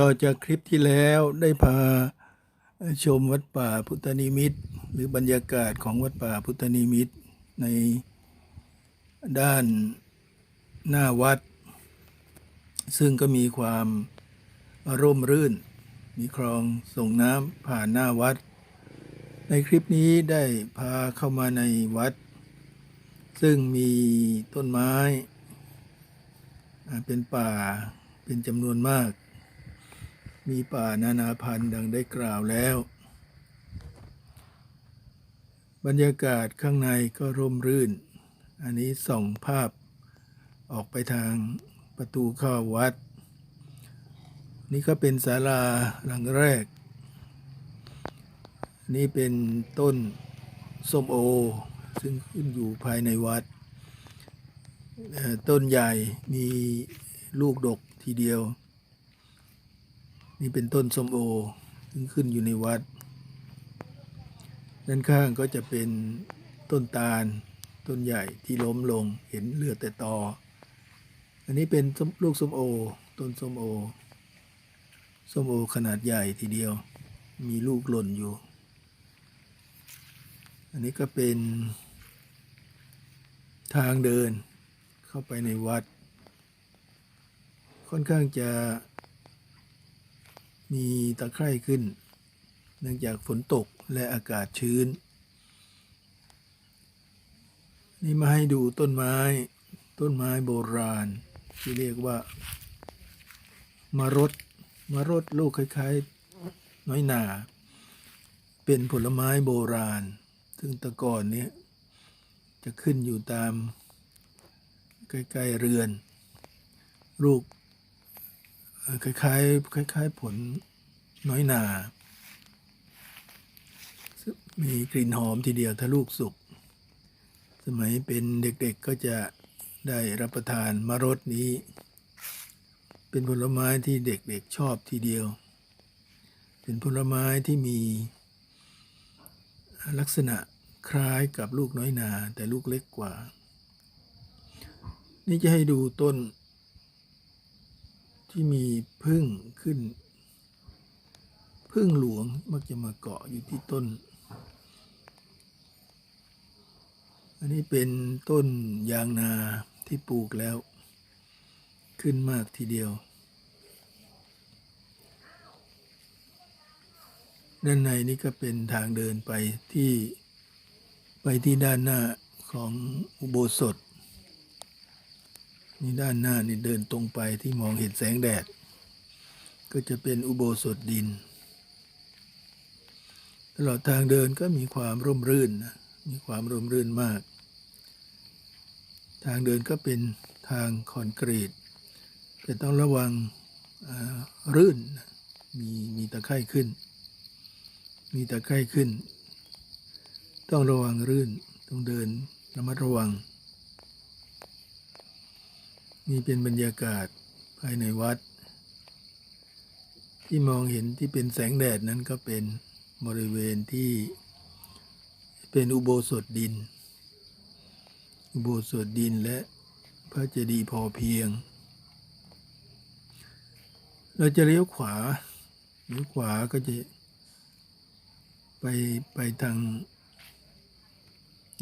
ต่อจากคลิปที่แล้วได้พาชมวัดป่าพุทธนิมิตรหรือบรรยากาศของวัดป่าพุทธนิมิตรในด้านหน้าวัด ซึ่งก็มีความร่มรื่น มีคลองส่งน้ำผ่านหน้าวัด ในคลิปนี้ได้พาเข้ามาในวัด ซึ่งมีต้นไม้ เป็นป่าเป็นจำนวนมาก มีป่านานาพันธุ์ดังได้กล่าวแล้ว บรรยากาศข้างในก็ร่มรื่น อันนี้ส่องภาพออกไปทางประตูเข้าวัด นี่ก็เป็นศาลาหลังแรก นี่เป็นต้นส้มโอ ซึ่งขึ้นอยู่ภายในวัด ต้นใหญ่มีลูกดกทีเดียว นี่เป็นต้นส้มโอซึ่งขึ้นอยู่ในวัด ด้านข้างก็จะเป็นต้นตาล ต้นใหญ่ที่ล้มลงเห็นเหลือแต่ตอ อันนี้เป็นลูกส้มโอ ต้นส้มโอ ส้มโอขนาดใหญ่ทีเดียว มีลูกหล่นอยู่ อันนี้ก็เป็นทางเดินเข้าไปในวัด ค่อนข้างจะ มีตะไคร่ขึ้น เนื่องจากฝนตกและอากาศชื้น นี่มาให้ดูต้นไม้ ต้นไม้โบราณ ที่เรียกว่ามารดมารดลูกคล้ายๆ น้อยหนาเป็นผลไม้โบราณ ซึ่งตะก่อนนี้จะขึ้นอยู่ตามใกล้ๆเรือน ลูก คล้ายๆคล้ายๆผลน้อยนา มีกลิ่นหอมทีเดียวถ้าลูกสุก สมัยเป็นเด็กๆก็จะได้รับประทานมารสนี้ เป็นผลไม้ที่เด็กๆชอบทีเดียว เป็นผลไม้ที่มีลักษณะคล้ายกับลูกน้อยนาแต่ลูกเล็กกว่า นี่จะให้ดูต้น ที่มีพึ่งขึ้น พึ่งหลวงมักจะมาเกาะอยู่ที่ต้น อันนี้เป็นต้นยางนาที่ปลูกแล้ว ขึ้นมากทีเดียว ด้านในนี่ก็เป็นทางเดินไปที่ไปที่ด้านหน้าของอุโบสถ นี่ด้านหน้านี่เดินตรงไปที่มองเห็นแสงแดด ก็จะเป็นอุโบสถดิน ตลอดทางเดินก็มีความร่มรื่นนะมีความร่มรื่นมาก ทางเดินก็เป็นทางคอนกรีตแต่ต้องระวังรื่น มีมีตะไคร่ขึ้น มีตะไคร่ขึ้น ต้องระวังรื่น ต้องเดินระมัดระวัง นี่เป็นบรรยากาศภายในวัด ที่มองเห็นที่เป็นแสงแดดนั้นก็เป็นบริเวณที่เป็นอุโบสถดิน อุโบสถดินและพระเจดีย์พอเพียง เราจะเลี้ยวขวาเลี้ยวขวาก็จะไปไปทาง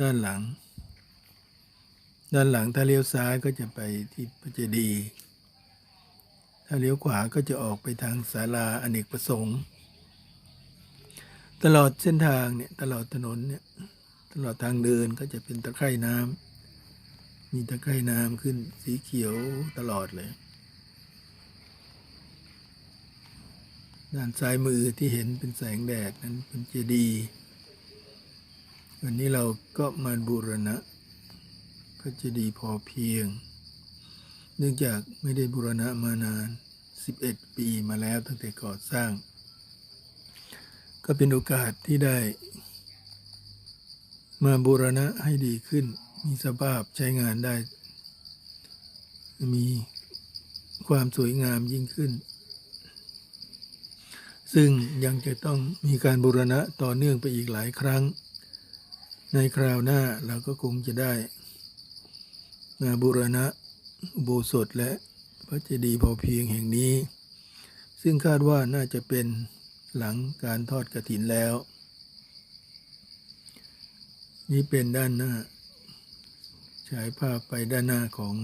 ด้านหลัง ด้านหลังถ้าเลี้ยวซ้ายก็จะไปที่พระเจดีย์ถ้าเลี้ยวขวาก็จะออกไปทางศาลาอเนกประสงค์ ตลอดเส้นทางเนี่ยตลอดถนนเนี่ยตลอดทางเดินก็จะเป็นตะไคร่น้ำมีตะไคร่น้ำขึ้นสีเขียวตลอดเลย ด้านซ้ายมือที่เห็นเป็นแสงแดดนั้นเป็นเจดีย์วันนี้เราก็มาบูรณะ ระเจดีย์พอเพียง เนื่องจากไม่ได้บูรณะมานาน 11 ปีมาแล้วตั้งแต่ก่อสร้าง ก็เป็นโอกาสที่ได้ มาบูรณะให้ดีขึ้น มีสภาพใช้งานได้ มีความสวยงามยิ่งขึ้น ซึ่งยังจะต้องมีการบูรณะต่อเนื่องไปอีกหลายครั้ง ในคราวหน้าเราก็คงจะได้ มาบูรณะอุโบสถและพระเจดีย์พอเพียงแห่งนี้ ซึ่งคาดว่าน่าจะเป็นหลังการทอดกระถินแล้ว นี่เป็นด้านหน้าฉายภาพไปด้านหน้าของ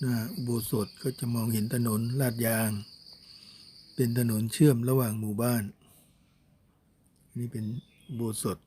หน้าอุโบสถก็จะมองเห็นถนนลาดยาง เป็นถนนเชื่อมระหว่างหมู่บ้าน นี่เป็นอุโบสถ